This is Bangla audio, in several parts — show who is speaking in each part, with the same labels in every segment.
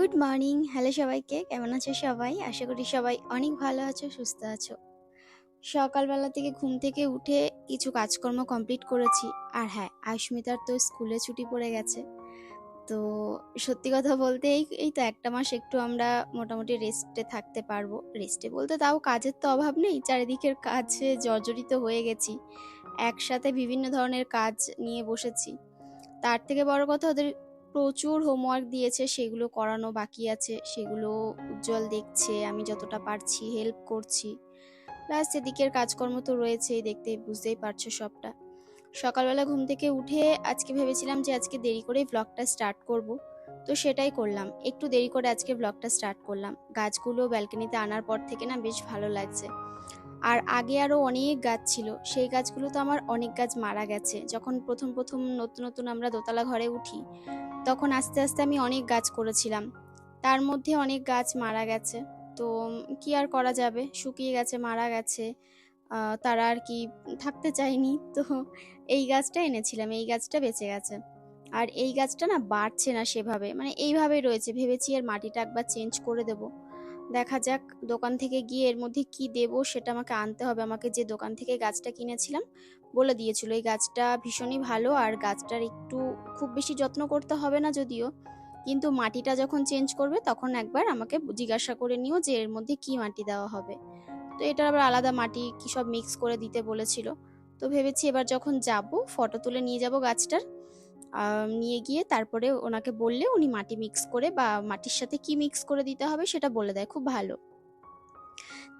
Speaker 1: গুড মর্নিং হ্যালো সবাইকে। কেমন আছো সবাই? আশা করি সবাই অনেক ভালো আছো, সুস্থ আছো। সকালবেলা থেকে ঘুম থেকে উঠে কিছু কাজকর্ম কমপ্লিট করেছি। আর হ্যাঁ আয়ুস্মিতার তো স্কুলে ছুটি পড়ে গেছে। তো সত্যি কথা বলতে এই এই তো একটা মাস একটু আমরা মোটামুটি রেস্টে থাকতে পারব। রেস্টে বলতে তাও কাজের তো অভাব নেই, চারিদিকের কাজে জর্জরিত হয়ে গেছি। একসাথে বিভিন্ন ধরনের কাজ নিয়ে বসেছি। তার থেকে বড় কথা ওদের প্রচুর হোমওয়ার্ক দিয়েছে, সেগুলো করানো বাকি আছে, সেগুলো উজ্জ্বল দেখছে, আমি যতটা পারছি হেল্প করছি। প্লাস এদিকের কাজকর্ম তো রয়েছেই, দেখতে বুঝতেই পারছ সবটা। সকালবেলা ঘুম থেকে উঠে আজকে ভেবেছিলাম যে আজকে দেরি করেই ব্লগটা স্টার্ট করব, তো সেটাই করলাম। একটু দেরি করে আজকে ব্লগটা স্টার্ট করলাম। গাছগুলো ব্যালকনিতে আনার পর থেকে না বেশ ভালো লাগছে। আর আগে আরও অনেক গাছ ছিল। সেই গাছগুলো তো আমার অনেক গাছ মারা গেছে। যখন প্রথম প্রথম নতুন নতুন আমরা দোতলা ঘরে উঠি, তখন আস্তে আস্তে আমি অনেক গাছ করেছিলাম। তার মধ্যে অনেক গাছ মারা গেছে। তো কি আর করা যাবে? শুকিয়ে গেছে, মারা গেছে। তারা আর কি থাকতে চায়নি। তো এই গাছটা এনেছিলাম, এই গাছটা বেঁচে গেছে। আর এই গাছটা না বাড়ছে না সেভাবে। মানে এইভাবেই রয়েছে। ভেবেছি আর মাটিটা একবার চেঞ্জ করে দেব। দেখা যাক দোকান থেকে গিয়ে এর মধ্যে কি দেব, সেটা আমাকে আনতে হবে। আমাকে যে দোকান থেকে গাছটা কিনেছিলাম, বলে দিয়েছিল। এই গাছটা ভীষণই ভালো, আর গাছটার একটু খুব বেশি যত্ন করতে হবে না যদিও। কিন্তু মাটিটা যখন চেঞ্জ করবে, তখন একবার আমাকে জিজ্ঞাসা করে নিও যে এর মধ্যে কি মাটি দেওয়া হবে। তো এটার আবার আলাদা মাটি কি সব মিক্স করে দিতে বলেছিল। তো ভেবেছি এবার যখন যাব ফটো তুলে নিয়ে যাব গাছটার। নিয়ে গিয়ে তারপরে ওনাকে বললে উনি মাটি মিক্স করে বা মাটির সাথে কি মিক্স করে দিতে হবে সেটা বলে দেয়, খুব ভালো।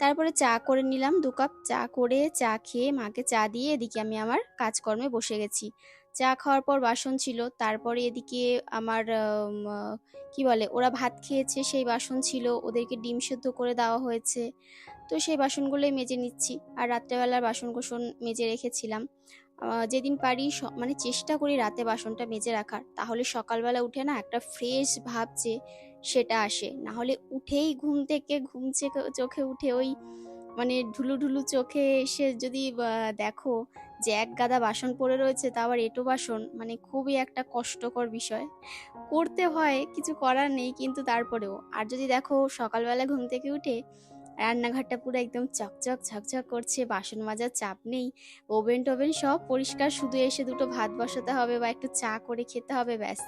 Speaker 1: তারপরে চা করে নিলাম দু কাপ, চা করে চা খেয়ে মাকে চা দিয়ে এদিকে আমি আমার কাজকর্মে বসে গেছি। চা খাওয়ার পর বাসন ছিল, তারপরে এদিকে আমার কি বলে, ওরা ভাত খেয়েছে, সেই বাসন ছিল, ওদেরকে ডিম সেদ্ধ করে দেওয়া হয়েছে। তো সেই বাসনগুলোই মেজে নিচ্ছি, আর রাত্রেবেলার বাসন কোসন মেজে রেখেছিলাম। যেদিন পারি মানে চেষ্টা করি রাতে বাসনটা মেজে রাখার, তাহলে সকালবেলা উঠে না একটা ফ্রেশ ভাব যে সেটা আসে। না হলে উঠেই ঘুম থেকে ঘুম চোখে উঠে ওই মানে ঢুলু ঢুলু চোখে এসে যদি দেখো যে এক গাদা বাসন পড়ে রয়েছে তা আবার এঁটো বাসন মানে খুবই একটা কষ্টকর বিষয়। করতে হয়, কিছু করার নেই কিন্তু তারপরেও। আর যদি দেখো সকালবেলা ঘুম থেকে উঠে রান্নাঘরটা পুরো একদম চকচক, ঝকঝক করছে, বাসন মাজার চাপ নেই, ওভেন টোভেন সব পরিষ্কার, শুধু এসে দুটো ভাত বসাতে হবে বা একটু চা করে খেতে হবে, ব্যাস।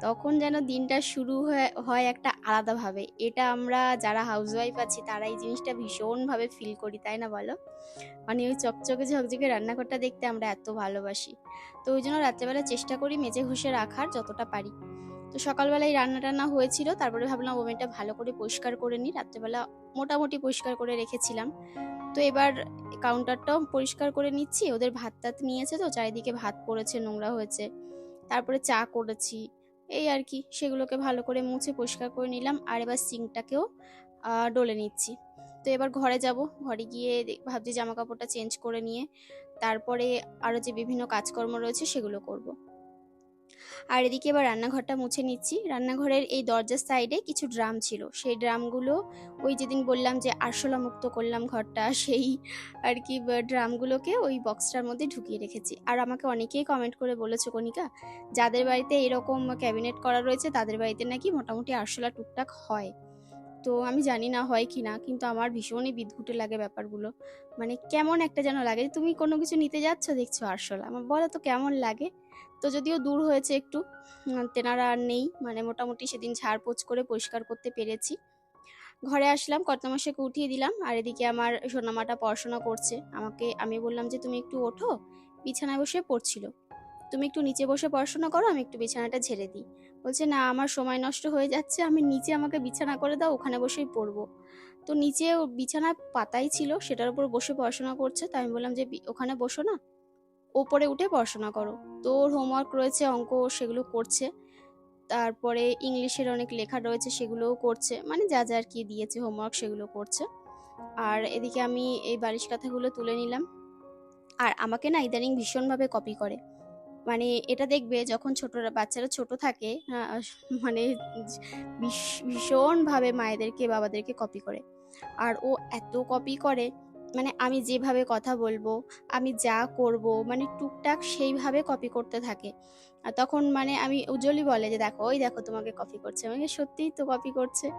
Speaker 1: তখন যেন দিনটা শুরু হয়ে একটা আলাদাভাবে। এটা আমরা যারা হাউসওয়াইফ আছি, তারা এই জিনিসটা ভীষণভাবে ফিল করি, তাই না বলো? মানে ওই চকচকে, ঝকঝকে রান্নাঘরটা দেখতে আমরা এত ভালোবাসি। তো ওই জন্য রাত্রেবেলা চেষ্টা করি মেজে ঘষে রাখার, যতটা পারি। তো সকালবেলায় রান্না টান্না হয়েছিল, তারপরে ভাবলাম ওভেনটা ভালো করে পরিষ্কার করে নিই। রাত্রেবেলা মোটামুটি পরিষ্কার করে রেখেছিলাম। তো এবার কাউন্টারটাও পরিষ্কার করে নিচ্ছি। ওদের ভাত টাত নিয়েছে তো, চারিদিকে ভাত পড়েছে, নোংরা হয়েছে। তারপরে চা করেছি। এই আর কি, সেগুলোকে ভালো করে মুছে পরিষ্কার করে নিলাম। আর এবার সিঙ্কটাকেও ডলে নিচ্ছি। তো এবার ঘরে যাব। ঘরে গিয়ে ভাবছি জামা কাপড়টা চেঞ্জ করে নিয়ে, তারপরে আরও যে বিভিন্ন কাজকর্ম রয়েছে সেগুলো করব। আর এদিকে এবার রান্নাঘরটা মুছে নিচ্ছি। রান্নাঘরের এই দরজার সাইডে কিছু ড্রাম ছিল। সেই ড্রামগুলো ওই যেদিন বললাম যে আরশোলা মুক্ত করলাম ঘরটা, সেই আর কি ড্রামগুলোকে ওই বক্সটার মধ্যে ঢুকিয়ে রেখেছি। আর আমাকে অনেকেই কমেন্ট করে বলেছে কনিকা যাদের বাড়িতে এরকম ক্যাবিনেট করা রয়েছে, তাদের বাড়িতে নাকি মোটামুটি আরশোলা টুকটাক হয়। তো আমি জানি না হয় কি না, কিন্তু আমার ভীষণই বিদঘুটে লাগে ব্যাপারগুলো। মানে কেমন একটা যেন লাগে। তুমি কোনো কিছু নিতে যাচ্ছ দেখছ আরশোলা, আমার বলো তো কেমন লাগে? তো যদিও দূর হয়েছে একটু তেনারা আর নেই। মানে মোটামুটি সেদিন ঝাড়পোছ করে পরিষ্কার করতে পেরেছি। ঘরে আসলাম, কর্তামশাইকে উঠিয়ে দিলাম, আর এদিকে আমার সোনামাটা পড়াশোনা করছে। আমাকে, আমি বললাম যে, তুমি একটু ওঠো। বিছানায় বসে পড়ছিল। তুমি একটু নিচে বসে পড়াশোনা করো, আমি একটু বিছানাটা ঝেড়ে দিই। বলছে, না, আমার সময় নষ্ট হয়ে যাচ্ছে, আমি নিচে আমাকে বিছানা করে দাও, ওখানে বসেই পড়ব। তো নিচে বিছানা পাতাই ছিল, সেটার উপর বসে পড়াশোনা করছে, তাই আমি বললাম যে ওখানে বসো না, ওপরে উঠে পড়াশোনা করো। তো ওর হোমওয়ার্ক রয়েছে, অঙ্ক সেগুলো করছে, তারপরে ইংলিশের অনেক লেখা রয়েছে, সেগুলোও করছে মানে যা যা আর কি দিয়েছে হোমওয়ার্ক সেগুলো করছে। আর এদিকে আমি এই বালিশ কাঁথাগুলো তুলে নিলাম। আর আমাকে না ইদানিং ভীষণভাবে কপি করে। মানে এটা দেখবে যখন ছোটরা, বাচ্চারা ছোট থাকে মানে ভীষ- ভীষণভাবে মায়েদেরকে, বাবাদেরকে কপি করে। আর ও এত কপি করে মানে আমি যেভাবে কথা বলব, আমি যা করব মানে টুকটাক সেইভাবে কপি করতে থাকে। আর তখন মানে আমি উজ্জ্বলই বলে যে, দেখো, ওই দেখো তোমাকে কপি করছে। আমাকে সত্যিই তো কপি করছে।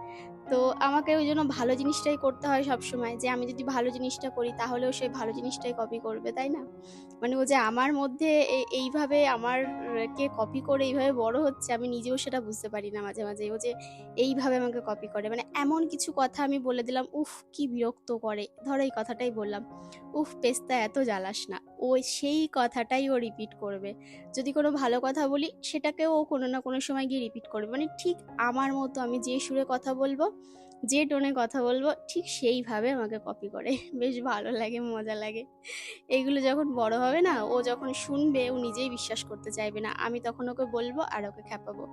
Speaker 1: তো আমাকে ওই জন্য ভালো জিনিসটাই করতে হয় সবসময়, যে আমি যদি ভালো জিনিসটা করি, তাহলেও সে ভালো জিনিসটাই কপি করবে, তাই না? মানে ও যে আমার মধ্যে এইভাবে আমার কে কপি করে এইভাবে বড় হচ্ছে, আমি নিজেও সেটা বুঝতে পারি না মাঝে মাঝে। ও যে এইভাবে আমাকে কপি করে। মানে এমন কিছু কথা আমি বলে দিলাম, উফ, কি বিরক্ত করে। ধরো এই কথাটাই বললাম, উফ, পেস্তা এত জ্বালাস না। ও সেই কথাটাই ও রিপিট করবে। যদি কোনো ভালো কথা বলি, সেটাকেও ও কোনো না কোনো সময় গিয়ে রিপিট করবে। মানে ঠিক আমার মতো আমি যে সুরে কথা বলব, যে টোনে কথা বলব, ঠিক সেইভাবে আমাকে কপি করে। বেশ ভালো লাগে, মজা লাগে। এইগুলো যখন বড় হবে না, ও যখন শুনবে, ও নিজেই বিশ্বাস করতে চাইবে না, আমি তখন ওকে বলব আর ওকে খ্যাপাবো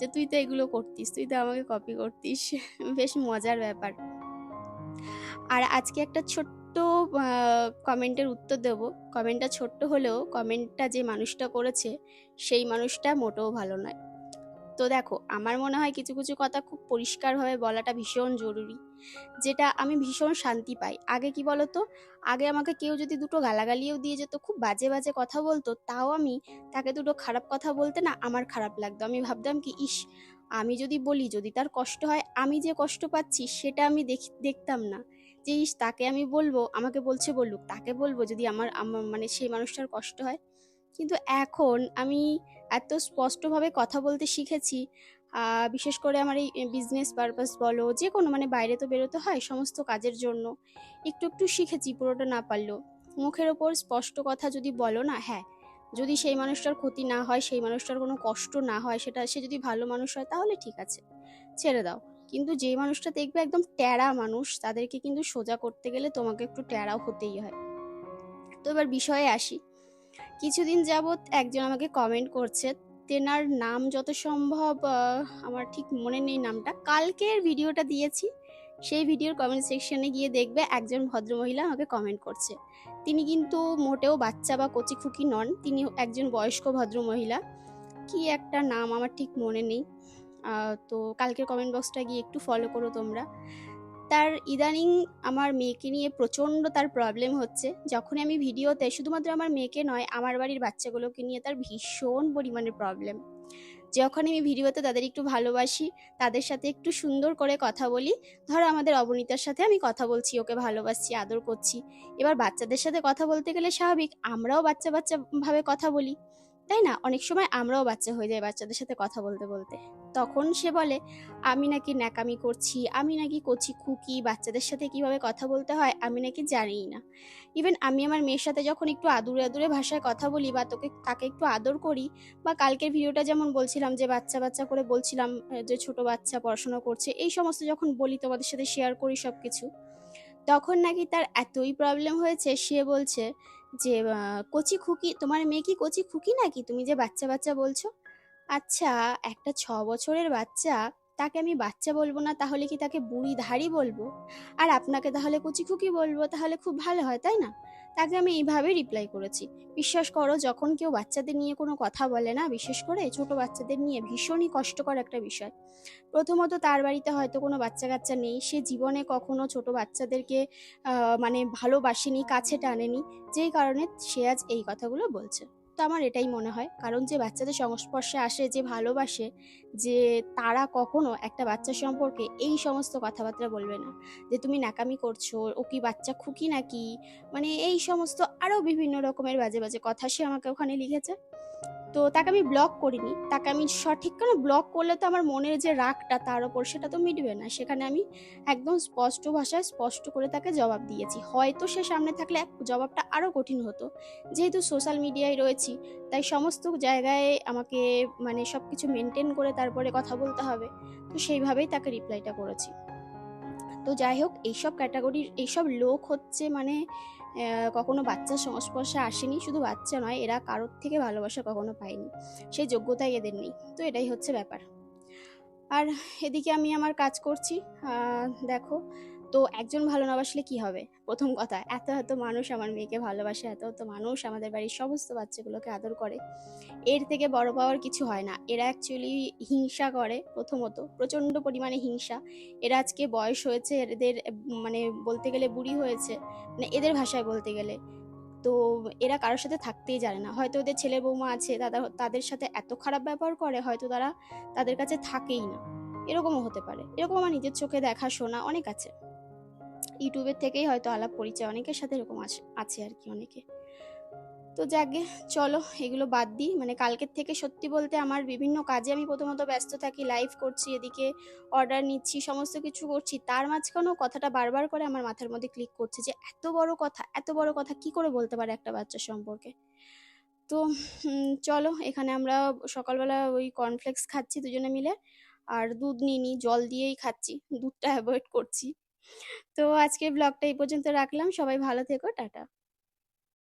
Speaker 1: যে, তুই তো এগুলো করতিস, তুই তো আমাকে কপি করতিস। বেশ মজার ব্যাপার। আর আজকে একটা ছোট্ট কমেন্টের উত্তর দেব। কমেন্টটা ছোট্ট হলেও কমেন্টটা যে মানুষটা করেছে, সেই মানুষটা মোটেও ভালো নয়। তো দেখো, আমার মনে হয় কিছু কিছু কথা খুব পরিষ্কারভাবে বলাটা ভীষণ জরুরি। যেটা আমি ভীষণ শান্তি পাই। আগে কি বলতো? আগে আমাকে কেউ যদি দুটো গালাগালিও দিয়ে যেত, খুব বাজে বাজে কথা বলতো, তাও আমি তাকে দুটো খারাপ কথা বলতে না আমার খারাপ লাগতো। আমি ভাবতাম কি, ইস, আমি যদি বলি, যদি তার কষ্ট হয়, আমি যে কষ্ট পাচ্ছি, সেটা আমি দেখ- দেখতাম না। যে তাকে আমি বলব, আমাকে বলছে বলুক, তাকে বলব যদি আমার- মানে সেই মানুষটার কষ্ট হয়। কিন্তু এখন আমি এত স্পষ্টভাবে কথা বলতে শিখেছি বিশেষ করে আমার এই বিজনেস পারপাস বলো যে কোনো মানে বাইরে তো বেরোতে হয় সমস্ত কাজের জন্য, একটু একটু শিখেছি পুরোটা না পারলেও। মুখের ওপর স্পষ্ট কথা যদি বলো না হ্যাঁ যদি সেই মানুষটার ক্ষতি না হয়, সেই মানুষটার কোনো কষ্ট না হয়, সেটা, সে যদি ভালো মানুষ হয় তাহলে ঠিক আছে, ছেড়ে দাও। কিন্তু যে মানুষটা দেখবে একদম ট্যাড়া মানুষ, তাদেরকে কিন্তু সোজা করতে গেলে তোমাকে একটু ট্যাড়াও হতেই হয়। তো এবার বিষয়ে আসি। কিছুদিন যাবৎ একজন আমাকে কমেন্ট করছে, তেনার নাম যত সম্ভব আমার ঠিক মনে নেই নামটা। কালকের ভিডিওটা দিয়েছি, সেই ভিডিওর কমেন্ট সেকশনে গিয়ে দেখবে একজন ভদ্রমহিলা আমাকে কমেন্ট করছে। তিনি কিন্তু মোটেও বাচ্চা বা কচি খুকি নন, তিনি একজন বয়স্ক ভদ্রমহিলা। কি একটা নাম আমার ঠিক মনে নেই। তো কালকের কমেন্ট বক্সটা গিয়ে একটু ফলো করো তোমরা। তার ইদানিং আমার মেয়েকে নিয়ে প্রচণ্ড তার প্রবলেম হচ্ছে। যখনই আমি ভিডিওতে শুধুমাত্র আমার মেয়েকে নয়, আমার বাড়ির বাচ্চাগুলোকে নিয়ে তার ভীষণ পরিমাণে প্রবলেম যখন আমি ভিডিওতে তাদের একটু ভালোবাসি, তাদের সাথে একটু সুন্দর করে কথা বলি, ধরো আমাদের অবনীতার সাথে আমি কথা বলছি, ওকে ভালোবাসছি, আদর করছি। এবার বাচ্চাদের সাথে কথা বলতে গেলে স্বাভাবিক, আমরাও বাচ্চা বাচ্চাভাবে কথা বলি। তাই না? অনেক সময় আমরাও বাচ্চা হয়ে যাই বাচ্চাদের সাথে কথা বলতে বলতে। তখন সে বলে, আমি নাকি ন্যাকামি করছি, আমি নাকি করছি খুকি, বাচ্চাদের সাথে কীভাবে কথা বলতে হয় আমি নাকি জানিই না। ইভেন আমি আমার মেয়ের সাথে যখন একটু আদুরে আদুরে ভাষায় কথা বলি বা তোকে, তাকে একটু আদর করি বা কালকের ভিডিওটা যেমন বলছিলাম যে বাচ্চা বাচ্চা করে বলছিলাম যে ছোট বাচ্চা পড়াশোনা করছে, এই সমস্ত যখন বলি তোমাদের সাথে শেয়ার করি সব কিছু তখন নাকি তার এতই প্রবলেম হয়েছে, সে বলছে যে কচি খুকি, তোমার মেয়ে কি কচি খুকি নাকি? তুমি যে বাচ্চা বাচ্চা বলছো। আচ্ছা একটা ছ বছরের বাচ্চা তাকে আমি বাচ্চা বলব না, তাহলে কি তাকে বুড়ি ধাড়ি বলব? আর আপনাকে তাহলে কুচি খুকি বলব, তাহলে খুব ভালো হয়, তাই না? তাকে আমি এইভাবে রিপ্লাই করেছি। বিশ্বাস করো, যখন কেউ বাচ্চাদের নিয়ে কোনো কথা বলে না, বিশেষ করে ছোট বাচ্চাদের নিয়ে ভীষণই কষ্টকর একটা বিষয়। প্রথমত তার বাড়িতে হয়তো কোনো বাচ্চা কাচ্চা নেই, সে জীবনে কখনো ছোট বাচ্চাদেরকে মানে ভালোবাসেনি, কাছে টানেনি, যেই কারণে সে আজ এই কথাগুলো বলছে। তো আমার এটাই মনে হয়। কারণ যে বাচ্চাদের সংস্পর্শে আসে, যে ভালোবাসে, যে তারা কখনো একটা বাচ্চা সম্পর্কে এই সমস্ত কথাবার্তা বলবে না। যে তুমি নাকামি করছ, ও কি বাচ্চা খুকি নাকি? মানে এই সমস্ত আরও বিভিন্ন রকমের বাজে বাজে কথা সে আমাকে ওখানে লিখেছে। তো তাকে আমি ব্লক করিনি। তাকে আমি সঠিক কেন ব্লক করলে তো আমার মনের যে রাগটা তার ওপর সেটা তো মিটবে না। সেখানে আমি একদম স্পষ্ট ভাষায় স্পষ্ট করে তাকে জবাব দিয়েছি। হয়তো সে সামনে থাকলে জবাবটা আরও কঠিন হতো। যেহেতু সোশ্যাল মিডিয়ায় রয়েছি, তাই সমস্ত জায়গায় আমাকে মানে সব কিছু মেনটেন করে তারপরে কথা বলতে হবে। তো সেইভাবেই তাকে রিপ্লাইটা করেছি। তো যাই হোক, এইসব ক্যাটাগরির এইসব লোক হচ্ছে মানে কখনো বাচ্চার সংস্পর্শে আসেনি, শুধু বাচ্চা নয়, এরা কারোর থেকে ভালোবাসা কখনো পায়নি। সেই যোগ্যতাই এদের নেই। তো এটাই হচ্ছে ব্যাপার। আর এদিকে আমি আমার কাজ করছি। দেখো তো একজন ভালো না বাসলে কি হবে? প্রথম কথা, এত এত মানুষ আমার মেয়েকে ভালোবাসে, এত এত মানুষ আমাদের বাড়ির সমস্ত বাচ্চাগুলোকে আদর করে। এর থেকে বড় পাওয়ার কিছু হয় না। এরা অ্যাকচুয়ালি হিংসা করে প্রথমত, প্রচণ্ড পরিমাণে হিংসা। এরা আজকে বয়স হয়েছে, এদের মানে বলতে গেলে বুড়ি হয়েছে মানে এদের ভাষায় বলতে গেলে। তো এরা কারোর সাথে থাকতেই জানে না। হয়তো ওদের ছেলে বৌমা আছে তাদের তাদের সাথে এত খারাপ ব্যবহার করে, হয়তো তারা তাদের কাছে থাকেই না। এরকমও হতে পারে। এরকম আমার নিজের চোখে দেখা, শোনা অনেক আছে। ইউটিউবের থেকেই হয়তো আলাপ পরিচয় অনেকের সাথে এরকম আছে আর কি অনেকে। তো যাকে, চলো এগুলো বাদ দিই। মানে কালকের থেকে সত্যি বলতে আমার বিভিন্ন কাজে আমি প্রথমত ব্যস্ত থাকি লাইভ করছি, এদিকে অর্ডার নিচ্ছি, সমস্ত কিছু করছি। তার মাঝখানেও কথাটা বারবার করে আমার মাথার মধ্যে ক্লিক করছে যে, এত বড় কথা, এত বড় কথা, কি করে বলতে পারে একটা বাচ্চা সম্পর্কে? তো চলো এখানে আমরা সকালবেলা ওই কর্নফ্লেক্স খাচ্ছি দুজনে মিলে। আর দুধ নিয়ে নিই জল দিয়েই খাচ্ছি। দুধটা অ্যাভয়েড করছি। তো আজকের ব্লগটা এই পর্যন্ত রাখলাম। সবাই ভালো থেকো টাটা।